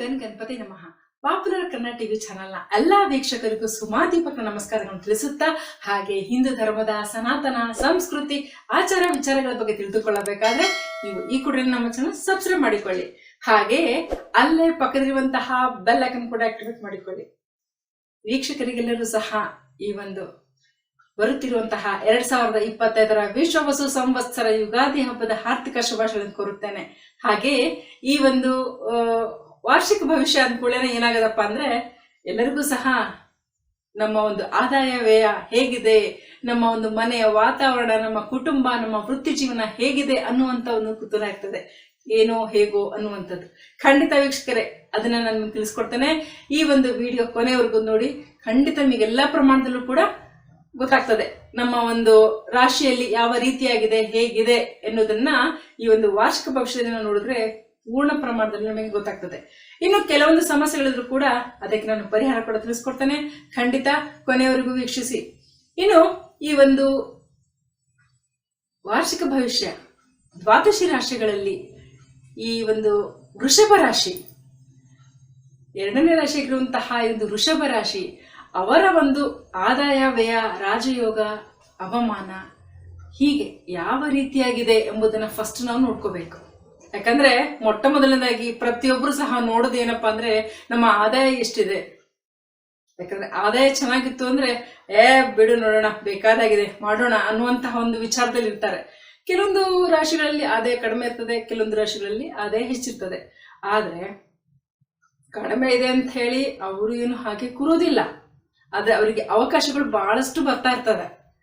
Gun Ganapati ನಮಃ. Popular Kannada TV ಚಾನೆಲ್ನ ಎಲ್ಲಾ ವೀಕ್ಷಕರಿಗೂ ಸುಮಾದೀಪಕ ನಮಸ್ಕಾರಗಳನ್ನು ತಿಳಿಸುತ್ತಾ ಹಾಗೆ ಹಿಂದೂ ಧರ್ಮದ ಸನಾತನ, ಸಂಸ್ಕೃತಿ, ಆಚಾರ ವಿಚಾರಗಳ ಬಗ್ಗೆ ತಿಳಿದುಕೊಳ್ಳಬೇಕಾದ್ರೆ ನೀವು ಈ ಕೂಡ ನಮ್ಮ ಚಾನಲ್ ಸಬ್ಸ್ಕ್ರೈಬ್ ಮಾಡಿಕೊಳ್ಳಿ. ಹಾಗೆ ಅಲ್ಲೇ ಪಕ್ಕದಲ್ಲಿರುವಂತಹ ಬೆಲ್ ಐಕನ್ ಕೂಡ ಆಕ್ಟಿವೇಟ್ ಮಾಡಿಕೊಳ್ಳಿ. ವೀಕ್ಷಕರಿಗೆಲ್ಲರೂ ಸಹ ಈ ಒಂದು ಬರುತ್ತಿರುವಂತಹ ಎರಡ್ ಸಾವಿರದ ಇಪ್ಪತ್ತೈದರ ವಿಶ್ವ ವಸು ಸಂವತ್ಸರ ಯುಗಾದಿ ಹಬ್ಬದ ಆರ್ಥಿಕ ಶುಭಾಶಯಗಳನ್ನು ಕೋರುತ್ತೇನೆ. ಹಾಗೆ ಈ ಒಂದು ವಾರ್ಷಿಕ ಭವಿಷ್ಯ ಅಂದ್ಕೊಳ್ಳೇನೆ ಏನಾಗದಪ್ಪ ಅಂದ್ರೆ ಎಲ್ಲರಿಗೂ ಸಹ ನಮ್ಮ ಒಂದು ಆದಾಯ ವ್ಯಯ ಹೇಗಿದೆ, ನಮ್ಮ ಒಂದು ಮನೆಯ ವಾತಾವರಣ, ನಮ್ಮ ಕುಟುಂಬ, ನಮ್ಮ ವೃತ್ತಿ ಜೀವನ ಹೇಗಿದೆ ಅನ್ನುವಂತ ಒಂದು ಕುತೂಹಲ ಇರ್ತದೆ ಏನೋ ಹೇಗೋ ಅನ್ನುವಂಥದ್ದು. ಖಂಡಿತ ವೀಕ್ಷಕರೇ, ಅದನ್ನ ನಾನು ತಿಳಿಸ್ಕೊಡ್ತೇನೆ. ಈ ಒಂದು ವಿಡಿಯೋ ಕೊನೆವರೆಗೂ ನೋಡಿ. ಖಂಡಿತ ನಿಮಗೆ ಎಲ್ಲಾ ಪ್ರಮಾಣದಲ್ಲೂ ಕೂಡ ಗೊತ್ತಾಗ್ತದೆ ನಮ್ಮ ಒಂದು ರಾಶಿಯಲ್ಲಿ ಯಾವ ರೀತಿಯಾಗಿದೆ, ಹೇಗಿದೆ ಎನ್ನುವುದನ್ನ ಈ ಒಂದು ವಾರ್ಷಿಕ ಭವಿಷ್ಯದಿಂದ ನೋಡಿದ್ರೆ ಪೂರ್ಣ ಪ್ರಮಾಣದಲ್ಲಿ ನಮಗೆ ಗೊತ್ತಾಗ್ತದೆ. ಇನ್ನು ಕೆಲವೊಂದು ಸಮಸ್ಯೆಗಳಿದ್ರು ಕೂಡ ಅದಕ್ಕೆ ನಾನು ಪರಿಹಾರ ಕೂಡ ತಿಳಿಸ್ಕೊಡ್ತೇನೆ. ಖಂಡಿತ ಕೊನೆಯವರೆಗೂ ವೀಕ್ಷಿಸಿ. ಇನ್ನು ಈ ಒಂದು ವಾರ್ಷಿಕ ಭವಿಷ್ಯ, ದ್ವಾದಶಿ ರಾಶಿಗಳಲ್ಲಿ ಈ ಒಂದು ವೃಷಭ ರಾಶಿ, ಎರಡನೇ ರಾಶಿಯಾಗಿರುವಂತಹ ಈ ಒಂದು ವೃಷಭ ರಾಶಿ, ಅವರ ಒಂದು ಆದಾಯ, ವ್ಯಯ, ರಾಜಯೋಗ, ಅವಮಾನ ಹೀಗೆ ಯಾವ ರೀತಿಯಾಗಿದೆ ಎಂಬುದನ್ನು ಫಸ್ಟ್ ನಾವು ನೋಡ್ಕೋಬೇಕು. ಯಾಕಂದ್ರೆ ಮೊಟ್ಟ ಮೊದಲನೇದಾಗಿ ಪ್ರತಿಯೊಬ್ರು ಸಹ ನೋಡೋದು ಏನಪ್ಪಾ ಅಂದ್ರೆ ನಮ್ಮ ಆದಾಯ ಎಷ್ಟಿದೆ. ಯಾಕಂದ್ರೆ ಆದಾಯ ಚೆನ್ನಾಗಿತ್ತು ಅಂದ್ರೆ, ಏ, ಬಿಡು ನೋಡೋಣ, ಬೇಕಾದಾಗಿದೆ, ಮಾಡೋಣ ಅನ್ನುವಂತಹ ಒಂದು ವಿಚಾರದಲ್ಲಿ ಇರ್ತಾರೆ. ಕೆಲವೊಂದು ರಾಶಿಗಳಲ್ಲಿ ಆದಾಯ ಕಡಿಮೆ ಇರ್ತದೆ, ಕೆಲವೊಂದು ರಾಶಿಗಳಲ್ಲಿ ಆದಾಯ ಹೆಚ್ಚಿರ್ತದೆ. ಆದ್ರೆ, ಕಡಿಮೆ ಇದೆ ಅಂತ ಹೇಳಿ ಅವರು ಏನು ಹಾಗೆ ಕೂರೋದಿಲ್ಲ. ಆದ್ರೆ ಅವರಿಗೆ ಅವಕಾಶಗಳು ಬಹಳಷ್ಟು ಬರ್ತಾ ಇರ್ತದೆ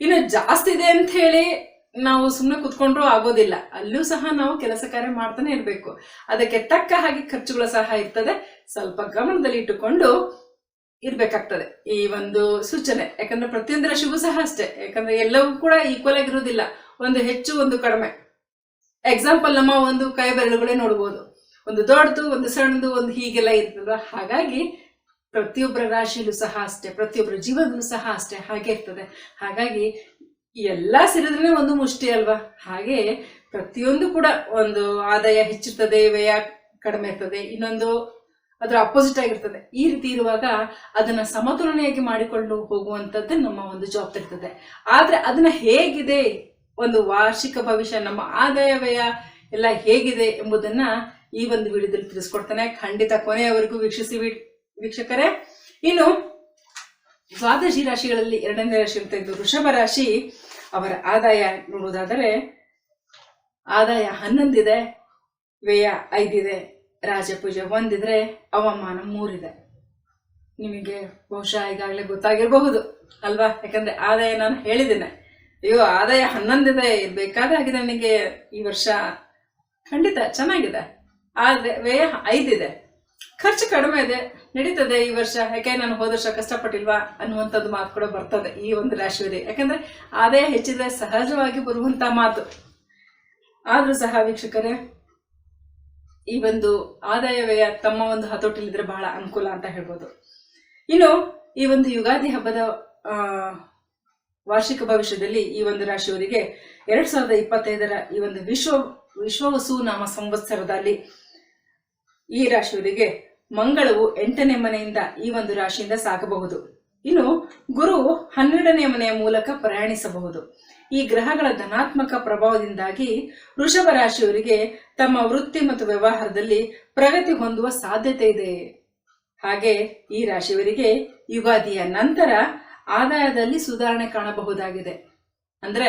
ಇನ್ನು ಜಾಸ್ತಿ ಇದೆ ಅಂತ ಹೇಳಿ ನಾವು ಸುಮ್ಮನೆ ಕುತ್ಕೊಂಡ್ರೂ ಆಗೋದಿಲ್ಲ. ಅಲ್ಲೂ ಸಹ ನಾವು ಕೆಲಸ ಕಾರ್ಯ ಮಾಡ್ತಾನೆ ಇರಬೇಕು. ಅದಕ್ಕೆ ತಕ್ಕ ಹಾಗೆ ಖರ್ಚುಗಳು ಸಹ ಇರ್ತದೆ. ಸ್ವಲ್ಪ ಗಮನದಲ್ಲಿ ಇಟ್ಟುಕೊಂಡು ಇರ್ಬೇಕಾಗ್ತದೆ. ಈ ಒಂದು ಸೂಚನೆ. ಯಾಕಂದ್ರೆ ಪ್ರತಿಯೊಂದು ರಾಶಿಗೂ ಸಹ ಅಷ್ಟೇ. ಯಾಕಂದ್ರೆ ಎಲ್ಲವೂ ಕೂಡ ಈಕ್ವಲ್ ಆಗಿರೋದಿಲ್ಲ ಒಂದು ಹೆಚ್ಚು, ಒಂದು ಕಡಿಮೆ. ಎಕ್ಸಾಂಪಲ್ ನಮ್ಮ ಒಂದು ಕೈ ಬೆರಳುಗಳೇ ನೋಡ್ಬೋದು. ಒಂದು ದೊಡ್ಡದು, ಒಂದು ಸಣ್ಣದು, ಒಂದು ಹೀಗೆಲ್ಲ ಇರ್ತದ. ಹಾಗಾಗಿ ಪ್ರತಿಯೊಬ್ಬರ ರಾಶಿಯಲ್ಲೂ ಸಹ ಅಷ್ಟೇ. ಪ್ರತಿಯೊಬ್ಬರ ಜೀವನದಲ್ಲೂ ಸಹ ಅಷ್ಟೇ. ಹಾಗೆ ಇರ್ತದೆ. ಹಾಗಾಗಿ ಎಲ್ಲ ಸೇರಿದ್ರೆ ಒಂದು ಮುಷ್ಟಿ ಅಲ್ವಾ? ಹಾಗೆ ಪ್ರತಿಯೊಂದು ಕೂಡ ಒಂದು ಆದಾಯ ಹೆಚ್ಚಿರ್ತದೆ ವ್ಯಯ ಕಡಿಮೆ ಇರ್ತದೆ ಇನ್ನೊಂದು ಅದರ ಅಪೋಸಿಟ್ ಆಗಿರ್ತದೆ. ಈ ರೀತಿ ಇರುವಾಗ ಅದನ್ನ ಸಮತೋಲನೆಯಾಗಿ ಮಾಡಿಕೊಂಡು ಹೋಗುವಂಥದ್ದು ನಮ್ಮ ಒಂದು ಜವಾಬ್ದಾರಿ ಇರ್ತದೆ ಆದ್ರೆ ಅದನ್ನ ಹೇಗಿದೆ? ಒಂದು ವಾರ್ಷಿಕ ಭವಿಷ್ಯ, ನಮ್ಮ ಆದಾಯ, ವ್ಯಯ ಎಲ್ಲ ಹೇಗಿದೆ ಎಂಬುದನ್ನ ಈ ಒಂದು ವಿಡಿಯೋದಲ್ಲಿ ತಿಳಿಸ್ಕೊಡ್ತಾನೆ. ಖಂಡಿತ ಕೊನೆಯವರೆಗೂ ವೀಕ್ಷಿಸಿ ವೀಕ್ಷಕರೇ. ಇನ್ನು ದ್ವಾದಶಿ ರಾಶಿಗಳಲ್ಲಿ ಎರಡನೇ ರಾಶಿ ಅಂತ ಇದ್ದು ವೃಷಭ ರಾಶಿ. ಅವರ ಆದಾಯ ನೋಡುವುದಾದರೆ, ಆದಾಯ ಹನ್ನೊಂದಿದೆ, ವ್ಯಯ ಐದಿದೆ, ರಾಜಪೂಜೆ ಒಂದಿದ್ರೆ ಅವಮಾನ ಮೂರಿದೆ. ನಿಮಗೆ ಬಹುಶಃ ಈಗಾಗಲೇ ಗೊತ್ತಾಗಿರಬಹುದು ಅಲ್ವಾ? ಯಾಕಂದ್ರೆ ಆದಾಯ ನಾನು ಹೇಳಿದ್ದೇನೆ. ಅಯ್ಯೋ, ಆದಾಯ ಹನ್ನೊಂದಿದೆ ಬೇಕಾದಾಗಿದೆ ನನಗೆ ಈ ವರ್ಷ ಖಂಡಿತ ಚೆನ್ನಾಗಿದೆ. ಆದರೆ ವ್ಯಯ ಐದಿದೆ. ಖರ್ಚು ಕಡಿಮೆ ಇದೆ, ನಡೀತದೆ ಈ ವರ್ಷ. ಯಾಕೆ ನಾನು ಹೋದ ವರ್ಷ ಕಷ್ಟಪಟ್ಟಿಲ್ವಾ ಅನ್ನುವಂಥದ್ದು ಮಾತು ಕೂಡ ಬರ್ತದೆ ಈ ಒಂದು ರಾಶಿಯಲ್ಲಿ. ಯಾಕಂದ್ರೆ ಆದಾಯ ಹೆಚ್ಚಿದ್ರೆ ಸಹಜವಾಗಿ ಬರುವಂತ ಮಾತು. ಆದ್ರೂ ಸಹ ವೀಕ್ಷಕರೇ, ಈ ಒಂದು ಆದಾಯ ವ್ಯಯ ತಮ್ಮ ಒಂದು ಹತೋಟಿಲಿದ್ರೆ ಬಹಳ ಅನುಕೂಲ ಅಂತ ಹೇಳ್ಬೋದು. ಇನ್ನು ಈ ಒಂದು ಯುಗಾದಿ ಹಬ್ಬದ ವಾರ್ಷಿಕ ಭವಿಷ್ಯದಲ್ಲಿ ಈ ಒಂದು ರಾಶಿಯವರಿಗೆ ಎರಡ್ ಸಾವಿರದ ಇಪ್ಪತ್ತೈದರ ಈ ಒಂದು ವಿಶ್ವ, ವಿಶ್ವವಸು ನಾಮ ಸಂವತ್ಸರದಲ್ಲಿ ಈ ರಾಶಿಯವರಿಗೆ ಮಂಗಳವು ಎಂಟನೇ ಮನೆಯಿಂದ ಈ ಒಂದು ರಾಶಿಯಿಂದ ಸಾಗಬಹುದು. ಇನ್ನು ಗುರು ಹನ್ನೆರಡನೇ ಮನೆಯ ಮೂಲಕ ಪ್ರಯಾಣಿಸಬಹುದು. ಈ ಗ್ರಹಗಳ ಧನಾತ್ಮಕ ಪ್ರಭಾವದಿಂದಾಗಿ ವೃಷಭ ರಾಶಿಯವರಿಗೆ ತಮ್ಮ ವೃತ್ತಿ ಮತ್ತು ವ್ಯವಹಾರದಲ್ಲಿ ಪ್ರಗತಿ ಹೊಂದುವ ಸಾಧ್ಯತೆ ಇದೆ. ಹಾಗೆ ಈ ರಾಶಿಯವರಿಗೆ ಯುಗಾದಿಯ ನಂತರ ಆದಾಯದಲ್ಲಿ ಸುಧಾರಣೆ ಕಾಣಬಹುದಾಗಿದೆ. ಅಂದ್ರೆ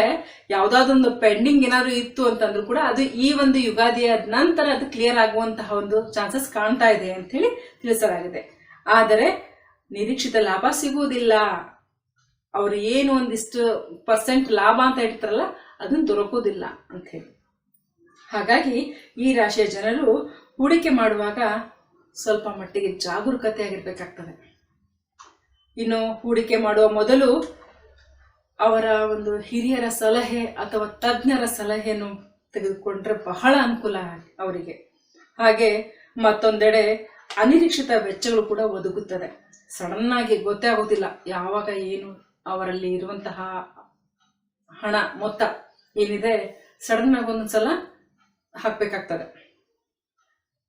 ಯಾವ್ದಾದೊಂದು ಪೆಂಡಿಂಗ್ ಏನಾದ್ರು ಇತ್ತು ಅಂತಂದ್ರು ಕೂಡ ಅದು ಈ ಒಂದು ಯುಗಾದಿಯ ನಂತರ ಅದು ಕ್ಲಿಯರ್ ಆಗುವಂತಹ ಒಂದು ಚಾನ್ಸಸ್ ಕಾಣ್ತಾ ಇದೆ ಅಂತ ಹೇಳಿ ತಿಳಿಸಲಾಗಿದೆ. ಆದರೆ ನಿರೀಕ್ಷಿತ ಲಾಭ ಸಿಗುವುದಿಲ್ಲ. ಅವರು ಏನು ಒಂದಿಷ್ಟು ಪರ್ಸೆಂಟ್ ಲಾಭ ಅಂತ ಹೇಳ್ತಾರಲ್ಲ, ಅದನ್ನ ದೊರಕುವುದಿಲ್ಲ ಅಂತ ಹೇಳಿ ಹಾಗಾಗಿ ಈ ರಾಶಿಯ ಜನರು ಹೂಡಿಕೆ ಮಾಡುವಾಗ ಸ್ವಲ್ಪ ಮಟ್ಟಿಗೆ ಜಾಗರೂಕತೆ ಆಗಿರ್ಬೇಕಾಗ್ತದೆ ಇನ್ನು ಹೂಡಿಕೆ ಮಾಡುವ ಮೊದಲು ಅವರ ಒಂದು ಹಿರಿಯರ ಸಲಹೆ ಅಥವಾ ತಜ್ಞರ ಸಲಹೆಯನ್ನು ತೆಗೆದುಕೊಂಡ್ರೆ ಬಹಳ ಅನುಕೂಲ ಅವರಿಗೆ. ಹಾಗೆ ಮತ್ತೊಂದೆಡೆ ಅನಿರೀಕ್ಷಿತ ವೆಚ್ಚಗಳು ಕೂಡ ಒದಗುತ್ತದೆ. ಸಡನ್ ಆಗಿ ಗೊತ್ತೇ ಆಗೋದಿಲ್ಲ ಯಾವಾಗ ಏನು ಅವರಲ್ಲಿ ಇರುವಂತಹ ಹಣ, ಮೊತ್ತ ಏನಿದೆ ಸಡನ್ ಆಗಿ ಒಂದೊಂದ್ಸಲ ಹಾಕ್ಬೇಕಾಗ್ತದೆ.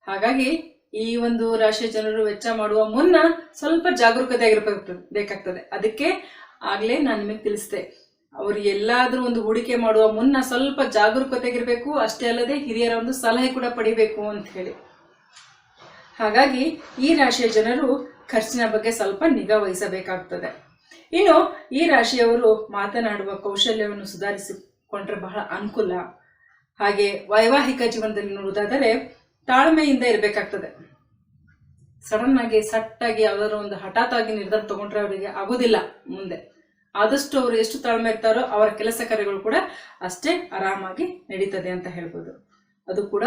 ಹಾಗಾಗಿ ಈ ಒಂದು ರಾಶಿಯ ಜನರು ವೆಚ್ಚ ಮಾಡುವ ಮುನ್ನ ಸ್ವಲ್ಪ ಜಾಗರೂಕತೆ ಆಗಿರ್ಬೇಕು ಬೇಕಾಗ್ತದೆ. ಅದಕ್ಕೆ ಆಗ್ಲೇ ನಾನು ನಿಮಗೆ ತಿಳಿಸಿದೆ. ಅವರು ಎಲ್ಲಾದ್ರೂ ಒಂದು ಹೂಡಿಕೆ ಮಾಡುವ ಮುನ್ನ ಸ್ವಲ್ಪ ಜಾಗರೂಕತೆಗಿರಬೇಕು, ಅಷ್ಟೇ ಅಲ್ಲದೆ ಹಿರಿಯರ ಒಂದು ಸಲಹೆ ಕೂಡ ಪಡಿಬೇಕು ಅಂತ ಹೇಳಿ. ಹಾಗಾಗಿ ಈ ರಾಶಿಯ ಜನರು ಖರ್ಚಿನ ಬಗ್ಗೆ ಸ್ವಲ್ಪ ನಿಗಾ ವಹಿಸಬೇಕಾಗ್ತದೆ. ಇನ್ನು ಈ ರಾಶಿಯವರು ಮಾತನಾಡುವ ಕೌಶಲ್ಯವನ್ನು ಸುಧಾರಿಸಿಕೊಂಡ್ರೆ ಬಹಳ ಅನುಕೂಲ. ಹಾಗೆ ವೈವಾಹಿಕ ಜೀವನದಲ್ಲಿ ನೋಡುವುದಾದರೆ ತಾಳ್ಮೆಯಿಂದ ಇರಬೇಕಾಗ್ತದೆ. ಸಡನ್ ಆಗಿ ಸಟ್ಟಾಗಿ ಯಾವ್ದಾದ್ರು ಒಂದು ಹಠಾತ್ ಆಗಿ ನಿರ್ಧಾರ ತಗೊಂಡ್ರೆ ಅವರಿಗೆ ಆಗೋದಿಲ್ಲ ಮುಂದೆ. ಆದಷ್ಟು ಅವರು ಎಷ್ಟು ತಾಳ್ಮೆ ಇರ್ತಾರೋ ಅವರ ಕೆಲಸ ಕಾರ್ಯಗಳು ಕೂಡ ಅಷ್ಟೇ ಆರಾಮಾಗಿ ನಡೀತದೆ ಅಂತ ಹೇಳ್ಬೋದು. ಅದು ಕೂಡ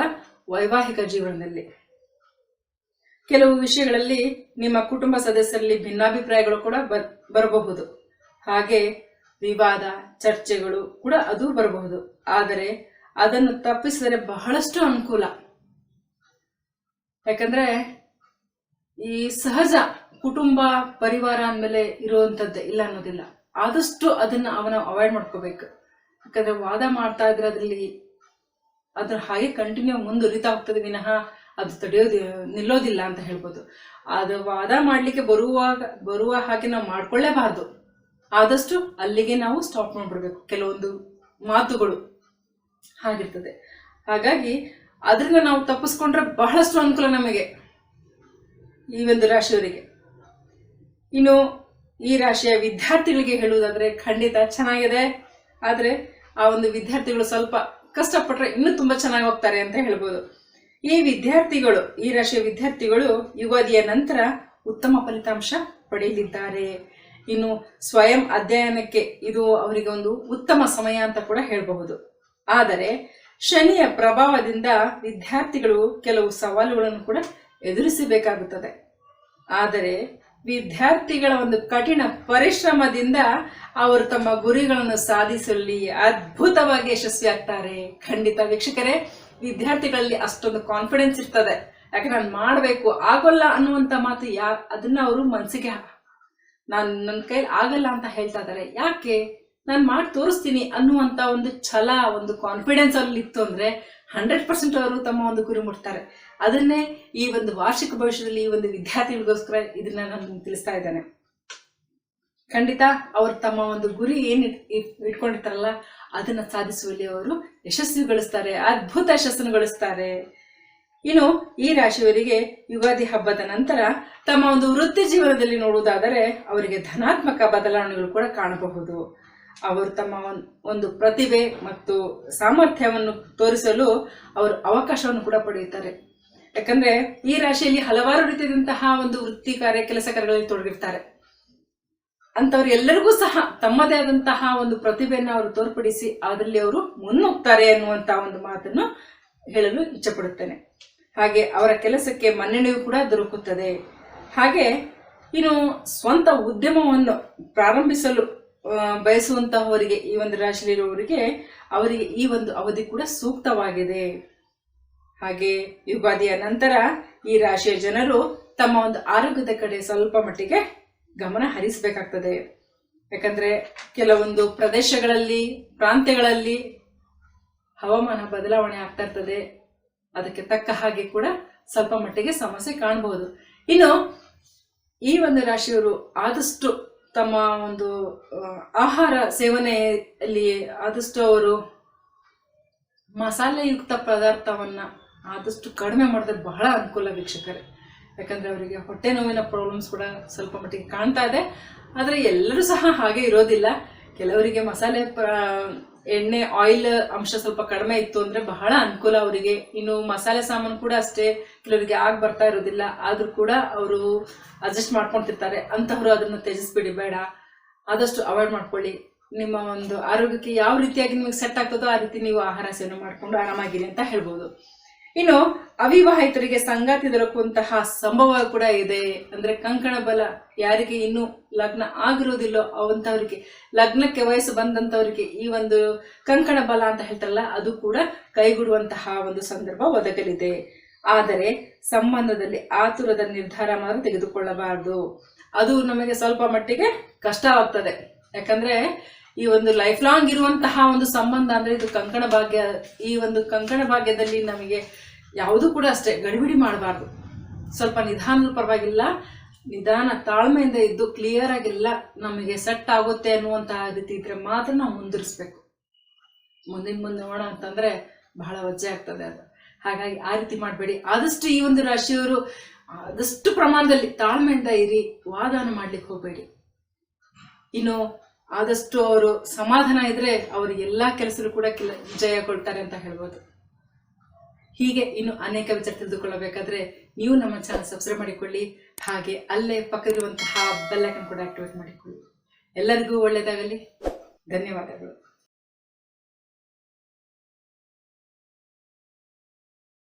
ವೈವಾಹಿಕ ಜೀವನದಲ್ಲಿ. ಕೆಲವು ವಿಷಯಗಳಲ್ಲಿ ನಿಮ್ಮ ಕುಟುಂಬ ಸದಸ್ಯರಲ್ಲಿ ಭಿನ್ನಾಭಿಪ್ರಾಯಗಳು ಕೂಡ ಬರ್, ಬರಬಹುದು. ಹಾಗೆ ವಿವಾದ, ಚರ್ಚೆಗಳು ಕೂಡ ಅದು ಬರಬಹುದು. ಆದರೆ ಅದನ್ನು ತಪ್ಪಿಸಿದರೆ ಬಹಳಷ್ಟು ಅನುಕೂಲ. ಯಾಕಂದ್ರೆ ಈ ಸಹಜ ಕುಟುಂಬ ಪರಿವಾರ ಅಂದಮೇಲೆ ಇರುವಂತದ್ದೇ ಇಲ್ಲ ಅನ್ನೋದಿಲ್ಲ. ಆದಷ್ಟು ಅದನ್ನ ಅವನ ಅವಾಯ್ಡ್ ಮಾಡ್ಕೋಬೇಕು. ಯಾಕಂದ್ರೆ ವಾದ ಮಾಡ್ತಾ ಇದ್ರೆ ಅದರಲ್ಲಿ ಅದ್ರ ಹಾಗೆ ಕಂಟಿನ್ಯೂ ಮುಂದುವರಿತಾ ಹೋಗ್ತದೆ ವಿನಃ ಅದು ತಡೆಯೋದು ನಿಲ್ಲೋದಿಲ್ಲ ಅಂತ ಹೇಳ್ಬೋದು. ಅದು ವಾದ ಮಾಡ್ಲಿಕ್ಕೆ ಬರುವಾಗ, ಬರುವ ಹಾಗೆ ನಾವು ಮಾಡ್ಕೊಳ್ಳೇಬಾರ್ದು. ಆದಷ್ಟು ಅಲ್ಲಿಗೆ ನಾವು ಸ್ಟಾಪ್ ಮಾಡ್ಬಿಡ್ಬೇಕು. ಕೆಲವೊಂದು ಮಾತುಗಳು ಹಾಗಿರ್ತದೆ. ಹಾಗಾಗಿ ಅದರಿಂದ ನಾವು ತಪ್ಪಿಸ್ಕೊಂಡ್ರೆ ಬಹಳಷ್ಟು ಅನುಕೂಲ ನಮಗೆ. ಈ ಒಂದು ರಾಶಿಯವರಿಗೆ. ಇನ್ನು ಈ ರಾಶಿಯ ವಿದ್ಯಾರ್ಥಿಗಳಿಗೆ ಹೇಳುವುದಾದ್ರೆ ಖಂಡಿತ ಚೆನ್ನಾಗಿದೆ. ಆದರೆ ಆ ಒಂದು ವಿದ್ಯಾರ್ಥಿಗಳು ಸ್ವಲ್ಪ ಕಷ್ಟಪಟ್ಟರೆ ಇನ್ನೂ ತುಂಬಾ ಚೆನ್ನಾಗಿ ಹೋಗ್ತಾರೆ ಅಂತ ಹೇಳ್ಬೋದು. ಈ ವಿದ್ಯಾರ್ಥಿಗಳು, ಈ ರಾಶಿಯ ವಿದ್ಯಾರ್ಥಿಗಳು ಯುಗಾದಿಯ ನಂತರ ಉತ್ತಮ ಫಲಿತಾಂಶ ಪಡೆಯಲಿದ್ದಾರೆ. ಇನ್ನು ಸ್ವಯಂ ಅಧ್ಯಯನಕ್ಕೆ ಇದು ಅವರಿಗೆ ಒಂದು ಉತ್ತಮ ಸಮಯ ಅಂತ ಕೂಡ ಹೇಳಬಹುದು. ಆದರೆ ಶನಿಯ ಪ್ರಭಾವದಿಂದ ವಿದ್ಯಾರ್ಥಿಗಳು ಕೆಲವು ಸವಾಲುಗಳನ್ನು ಕೂಡ ಎದುರಿಸಬೇಕಾಗುತ್ತದೆ. ಆದರೆ ವಿದ್ಯಾರ್ಥಿಗಳ ಒಂದು ಕಠಿಣ ಪರಿಶ್ರಮದಿಂದ ಅವರು ತಮ್ಮ ಗುರಿಗಳನ್ನು ಸಾಧಿಸಲಿ, ಅದ್ಭುತವಾಗಿ ಯಶಸ್ವಿ ಆಗ್ತಾರೆ ಖಂಡಿತ ವೀಕ್ಷಕರೇ, ವಿದ್ಯಾರ್ಥಿಗಳಲ್ಲಿ ಅಷ್ಟೊಂದು ಕಾನ್ಫಿಡೆನ್ಸ್ ಇರ್ತದೆ. ಯಾಕೆ ನಾನು ಮಾಡಬೇಕು, ಆಗೋಲ್ಲ ಅನ್ನುವಂಥ ಮಾತು ಯಾ ಅದನ್ನ ಅವರು ಮನಸ್ಸಿಗೆ ನಾನು ನನ್ನ ಕೈಲಿ ಆಗಲ್ಲ ಅಂತ ಹೇಳ್ತಾ ಇದ್ದಾರೆ. ಯಾಕೆ? ನಾನು ಮಾಡಿ ತೋರಿಸ್ತೀನಿ ಅನ್ನುವಂಥ ಒಂದು ಛಲ, ಒಂದು ಕಾನ್ಫಿಡೆನ್ಸ್ ಅಲ್ಲಿ ಇತ್ತು ಅಂದ್ರೆ ಹಂಡ್ರೆಡ್ ಪರ್ಸೆಂಟ್ ಅವರು ತಮ್ಮ ಒಂದು ಗುರಿ ಮುಟ್ತಾರೆ. ಅದನ್ನೇ ಈ ಒಂದು ವಾರ್ಷಿಕ ಭವಿಷ್ಯದಲ್ಲಿ ಈ ಒಂದು ವಿದ್ಯಾರ್ಥಿಗಳಿಗೋಸ್ಕರ ಇದನ್ನ ನಾನು ತಿಳಿಸ್ತಾ ಇದ್ದೇನೆ. ಖಂಡಿತ ಅವರು ತಮ್ಮ ಒಂದು ಗುರಿ ಏನ್ ಇಟ್- ಇಟ್- ಇಟ್ಕೊಂಡಿರ್ತಾರಲ್ಲ, ಅದನ್ನ ಸಾಧಿಸುವಲ್ಲಿ ಅವರು ಯಶಸ್ವಿ ಗಳಿಸ್ತಾರೆ, ಅದ್ಭುತ ಯಶಸ್ಸನ್ನು ಗಳಿಸ್ತಾರೆ. ಇನ್ನು ಈ ರಾಶಿಯವರಿಗೆ ಯುಗಾದಿ ಹಬ್ಬದ ನಂತರ ತಮ್ಮ ಒಂದು ವೃತ್ತಿ ಜೀವನದಲ್ಲಿ ನೋಡುವುದಾದರೆ ಅವರಿಗೆ ಧನಾತ್ಮಕ ಬದಲಾವಣೆಗಳು ಕೂಡ ಕಾಣಬಹುದು. ಅವರು ತಮ್ಮ ಒಂದು ಪ್ರತಿಭೆ ಮತ್ತು ಸಾಮರ್ಥ್ಯವನ್ನು ತೋರಿಸಲು ಅವರು ಅವಕಾಶವನ್ನು ಕೂಡ ಪಡೆಯುತ್ತಾರೆ. ಯಾಕಂದ್ರೆ ಈ ರಾಶಿಯಲ್ಲಿ ಹಲವಾರು ರೀತಿಯಾದಂತಹ ಒಂದು ವೃತ್ತಿ ಕಾರ್ಯ ಕೆಲಸ ಕಾರ್ಯಗಳಲ್ಲಿ ತೊಡಗಿರ್ತಾರೆ. ಅಂತವ್ರು ಎಲ್ಲರಿಗೂ ಸಹ ತಮ್ಮದೇ ಆದಂತಹ ಒಂದು ಪ್ರತಿಭೆಯನ್ನು ಅವರು ತೋರ್ಪಡಿಸಿ ಅದರಲ್ಲಿ ಅವರು ಮುನ್ನುಗ್ತಾರೆ ಅನ್ನುವಂತಹ ಒಂದು ಮಾತನ್ನು ಹೇಳಲು ಇಚ್ಛಪಡುತ್ತೇನೆ. ಹಾಗೆ ಅವರ ಕೆಲಸಕ್ಕೆ ಮನ್ನಣೆಯೂ ಕೂಡ ದೊರಕುತ್ತದೆ. ಹಾಗೆ ಇನ್ನು ಸ್ವಂತ ಉದ್ಯಮವನ್ನು ಪ್ರಾರಂಭಿಸಲು ಬಯಸುವಂತಹವರಿಗೆ, ಈ ಒಂದು ರಾಶಿಯಲ್ಲಿರುವವರಿಗೆ ಅವರಿಗೆ ಈ ಒಂದು ಅವಧಿ ಕೂಡ ಸೂಕ್ತವಾಗಿದೆ. ಹಾಗೆ ಯುಗಾದಿಯ ನಂತರ ಈ ರಾಶಿಯ ಜನರು ತಮ್ಮ ಒಂದು ಆರೋಗ್ಯದ ಕಡೆ ಸ್ವಲ್ಪ ಮಟ್ಟಿಗೆ ಗಮನ ಹರಿಸಬೇಕಾಗ್ತದೆ. ಯಾಕಂದ್ರೆ ಕೆಲವೊಂದು ಪ್ರದೇಶಗಳಲ್ಲಿ, ಪ್ರಾಂತ್ಯಗಳಲ್ಲಿ ಹವಾಮಾನ ಬದಲಾವಣೆ ಆಗ್ತಾ ಇರ್ತದೆ. ಅದಕ್ಕೆ ತಕ್ಕ ಹಾಗೆ ಕೂಡ ಸ್ವಲ್ಪ ಮಟ್ಟಿಗೆ ಸಮಸ್ಯೆ ಕಾಣಬಹುದು. ಇನ್ನು ಈ ಒಂದು ರಾಶಿಯವರು ಆದಷ್ಟು ತಮ್ಮ ಒಂದು ಆಹಾರ ಸೇವನೆಯಲ್ಲಿ ಆದಷ್ಟು ಅವರು ಮಸಾಲೆಯುಕ್ತ ಪದಾರ್ಥವನ್ನು ಆದಷ್ಟು ಕಡಿಮೆ ಮಾಡಿದ್ರೆ ಬಹಳ ಅನುಕೂಲ ವೀಕ್ಷಕರೇ. ಯಾಕಂದರೆ ಅವರಿಗೆ ಹೊಟ್ಟೆ ನೋವಿನ ಪ್ರಾಬ್ಲಮ್ಸ್ ಕೂಡ ಸ್ವಲ್ಪ ಮಟ್ಟಿಗೆ ಕಾಣ್ತಾ ಇದೆ. ಆದರೆ ಎಲ್ಲರೂ ಸಹ ಹಾಗೆ ಇರೋದಿಲ್ಲ. ಕೆಲವರಿಗೆ ಮಸಾಲೆ ಎಣ್ಣೆ ಆಯಿಲ್ ಅಂಶ ಸ್ವಲ್ಪ ಕಡಿಮೆ ಇತ್ತು ಅಂದ್ರೆ ಬಹಳ ಅನುಕೂಲ ಅವರಿಗೆ. ಇನ್ನು ಮಸಾಲೆ ಸಾಮಾನು ಕೂಡ ಅಷ್ಟೇ. ಕೆಲವರಿಗೆ ಆಗ ಬರ್ತಾ ಇರೋದಿಲ್ಲ. ಆದ್ರೂ ಕೂಡ ಅವರು ಅಡ್ಜಸ್ಟ್ ಮಾಡ್ಕೊತಿರ್ತಾರೆ ಅಂತಹವರು ಅದನ್ನ ತ್ಯಜಿಸ್ಬಿಡಿ, ಬೇಡ. ಆದಷ್ಟು ಅವಾಯ್ಡ್ ಮಾಡ್ಕೊಳ್ಳಿ. ನಿಮ್ಮ ಒಂದು ಆರೋಗ್ಯಕ್ಕೆ ಯಾವ ರೀತಿಯಾಗಿ ನಿಮಗೆ ಸೆಟ್ ಆಗ್ತದೋ ಆ ರೀತಿ ನೀವು ಆಹಾರ ಸೇವನೆ ಮಾಡಿಕೊಂಡು ಆರಾಮಾಗಿರಿ ಅಂತ ಹೇಳ್ಬೋದು. ಇನ್ನು ಅವಿವಾಹಿತರಿಗೆ ಸಂಗಾತಿ ದೊರಕುವಂತಹ ಸಂಭವ ಕೂಡ ಇದೆ. ಅಂದ್ರೆ ಕಂಕಣ ಬಲ ಯಾರಿಗೆ ಇನ್ನೂ ಲಗ್ನ ಆಗಿರೋದಿಲ್ಲೋ ಅವಂತವ್ರಿಗೆ, ಲಗ್ನಕ್ಕೆ ವಯಸ್ಸು ಬಂದಂತವ್ರಿಗೆ ಈ ಒಂದು ಕಂಕಣ ಬಲ ಅಂತ ಹೇಳ್ತಾರಲ್ಲ, ಅದು ಕೂಡ ಕೈಗೂಡುವಂತಹ ಒಂದು ಸಂದರ್ಭ ಒದಗಲಿದೆ. ಆದರೆ ಸಂಬಂಧದಲ್ಲಿ ಆತುರದ ನಿರ್ಧಾರ ಮಾತ್ರ ತೆಗೆದುಕೊಳ್ಳಬಾರದು. ಅದು ನಮಗೆ ಸ್ವಲ್ಪ ಮಟ್ಟಿಗೆ ಕಷ್ಟವಾಗ್ತದೆ ಯಾಕಂದ್ರೆ ಈ ಒಂದು ಲೈಫ್ ಲಾಂಗ್ ಇರುವಂತಹ ಒಂದು ಸಂಬಂಧ ಅಂದ್ರೆ ಇದು ಕಂಕಣ ಭಾಗ್ಯ. ಈ ಒಂದು ಕಂಕಣ ಭಾಗ್ಯದಲ್ಲಿ ನಮಗೆ ಯಾವುದು ಕೂಡ ಅಷ್ಟೇ ಗಡಿಬಿಡಿ ಮಾಡಬಾರ್ದು. ಸ್ವಲ್ಪ ನಿಧಾನದ ಪರವಾಗಿಲ್ಲ. ನಿಧಾನ ತಾಳ್ಮೆಯಿಂದ ಇದ್ದು ಕ್ಲಿಯರ್ ಆಗಿಲ್ಲ, ನಮಗೆ ಸೆಟ್ ಆಗುತ್ತೆ ಅನ್ನುವಂತಹ ರೀತಿ ಇದ್ರೆ ಮಾತ್ರ ನಾವು ಮುಂದುವರಿಸ್ಬೇಕು. ಮುಂದಿನ ಮುಂದೆ ನೋಡೋಣ ಅಂತಂದ್ರೆ ಬಹಳ ವಜ್ಜೆ ಆಗ್ತದೆ ಅದು. ಹಾಗಾಗಿ ಆ ರೀತಿ ಮಾಡಬೇಡಿ. ಆದಷ್ಟು ಈ ಒಂದು ರಾಶಿಯವರು ಆದಷ್ಟು ಪ್ರಮಾಣದಲ್ಲಿ ತಾಳ್ಮೆಯಿಂದ ಇರಿ, ವಾದಾನ ಮಾಡ್ಲಿಕ್ಕೆ ಹೋಗಬೇಡಿ. ಇನ್ನು ಆದಷ್ಟು ಅವರು ಸಮಾಧಾನ ಇದ್ರೆ ಅವರು ಎಲ್ಲಾ ಕೆಲಸರು ಕೂಡ ಜಯ ಕೊಡ್ತಾರೆ ಅಂತ ಹೇಳ್ಬೋದು. ಹೀಗೆ ಇನ್ನು ಅನೇಕ ವಿಚಾರ ತಿಳಿದುಕೊಳ್ಳಬೇಕಾದ್ರೆ ನೀವು ನಮ್ಮ ಚಾನಲ್ ಸಬ್ಸ್ಕ್ರೈಬ್ ಮಾಡಿಕೊಳ್ಳಿ. ಹಾಗೆ ಅಲ್ಲೇ ಪಕ್ಕದಿರುವಂತಹ ಬೆಲ್ಲೈಕನ್ ಕೂಡ ಆಕ್ಟಿವೇಟ್ ಮಾಡಿಕೊಳ್ಳಿ. ಎಲ್ಲರಿಗೂ ಒಳ್ಳೆಯದಾಗಲಿ. ಧನ್ಯವಾದಗಳು.